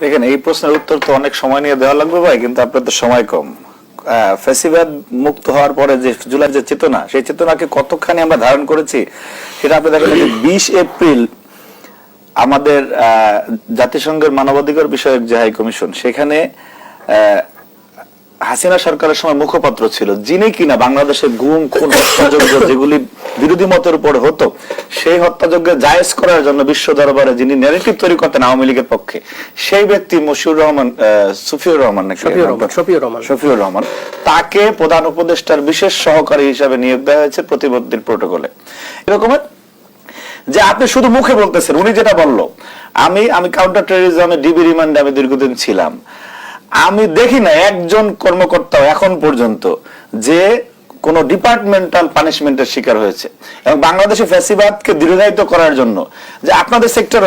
দেখেন, এই প্রশ্নের উত্তর তো অনেক সময় নিয়ে দেওয়া লাগবে ভাই, কিন্তু আপনার তো সময় কম। মুক্ত হওয়ার পরে যে জুলাই যে চেতনা, সেই চেতনাকে কতখানি আমরা ধারণ করেছি, সেটা আপনি দেখেন বিশ এপ্রিল আমাদের জাতিসংঘের মানবাধিকার বিষয়ক যে হাই কমিশন, সেখানে হাসিনা সরকারের সময় মুখপাত্র ছিল, যিনি কিনা বাংলাদেশে গুম, খুন যেগুলি বিরোধী মতের উপর হতো। সেই হত্যাযজ্ঞ জায়েজ করার জন্য বিশ্ব দরবারে যিনি ন্যারেটিভ তৈরি করতেন আওয়ামী লীগের পক্ষে সেই ব্যক্তি মশিউর রহমান সুফিউর রহমান নাকি? শফিউর রহমান, রহমান। শফিউর রহমান। তাকে প্রধান উপদেষ্টার বিশেষ সহকারী হিসাবে নিয়োগ দেওয়া হয়েছে প্রতিবন্ধীর প্রোটোকলে এরকমের যে আপনি শুধু মুখে বলতেছেন উনি যেটা বলল আমি আমি কাউন্টার টেরোরিজমে ডিবি রিমান্ডে আমি দীর্ঘদিন ছিলাম। আমি দেখি না একজন কর্মকর্তা এখন পর্যন্ত যে কোন ডিপার্টমেন্টাল পানিশমেন্টের শিকার হয়েছে। এবং বাংলাদেশে ফ্যাসিবাদকে দীর্ঘায়িত করার জন্য যে আপনাদের সেক্টর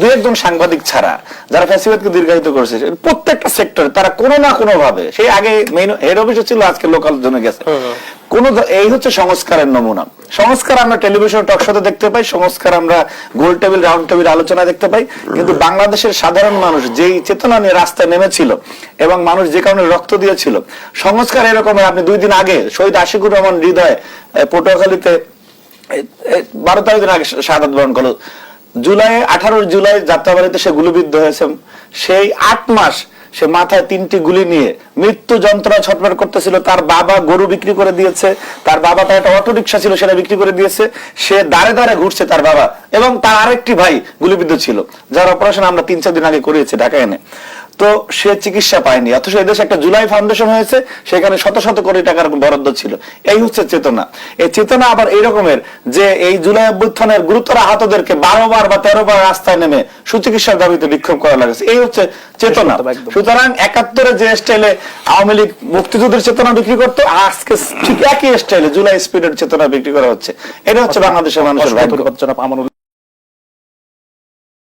দু একজন সাংবাদিক ছাড়া যারা ফ্যাসিবাদকে দীর্ঘায়িত করেছে, প্রত্যেকটা সেক্টরে তারা কোনো না কোনো ভাবে সেই আগে মেইন হেড অফিসে ছিল, আজকে লোকাল জনে গেছে। কোন এই হচ্ছে সংস্কারের নমুনা। সংস্কার আমরা টেলিভিশন, টক শোতে দেখতে পাই, সংস্কার আমরা গোল টেবিল, রাউন্ড টেবিল আলোচনা দেখতে পাই। কিন্তু বাংলাদেশের সাধারণ মানুষ যেই চেতনা নিয়ে রাস্তায় নেমেছিল এবং মানুষ যে কারণে রক্ত দিয়েছিল, সংস্কার এরকম আপনি দুই দিন আগে শহীদ আশিকুর রহমান হৃদয় পটুয়াখালীতে বারো তারিখ দিন আগে শাহাদ বরণ করল। জুলাই আঠারো জুলাই যাত্রাবাড়িতে সে গুলিবিদ্ধ হয়েছে। সেই আট মাস সে মাথায় তিনটি গুলি নিয়ে মৃত্যু যন্ত্রণা ছটফট করতেছিল। তার বাবা গরু বিক্রি করে দিয়েছে, তার বাবা তার একটা অটো রিক্সা ছিল, সেটা বিক্রি করে দিয়েছে। সে দাঁড়ে দাঁড়ে ঘুরছে তার বাবা এবং তার আরেকটি ভাই গুলিবিদ্ধ ছিল, যার অপারেশন আমরা তিন চার দিন আগে করিয়েছি ঢাকা এনে। তো সে চিকিৎসা পায়নি। অথচ এদেশে একটা জুলাই ফাউন্ডেশন হয়েছে সেখানে শত শত কোটি টাকার বরাদ্দ ছিল। এই হচ্ছে চেতনা। এই চেতনা আবার এই রকমের যে এই জুলাই অভ্যুত্থানের গুরুতর আহতদেরকে বারো বার বা তেরো বার রাস্তায় নেমে সুচিকিৎসার দাবিতে বিক্ষোভ করা লাগছে। এই হচ্ছে চেতনা। সুতরাং একাত্তরে যে স্টাইলে আওয়ামী লীগ মুক্তিযুদ্ধের চেতনা বিক্রি করতো আজকে ঠিক একই স্টাইলে জুলাই স্পিডের চেতনা বিক্রি করা হচ্ছে। এটা হচ্ছে বাংলাদেশের মানুষের ভাগ্য।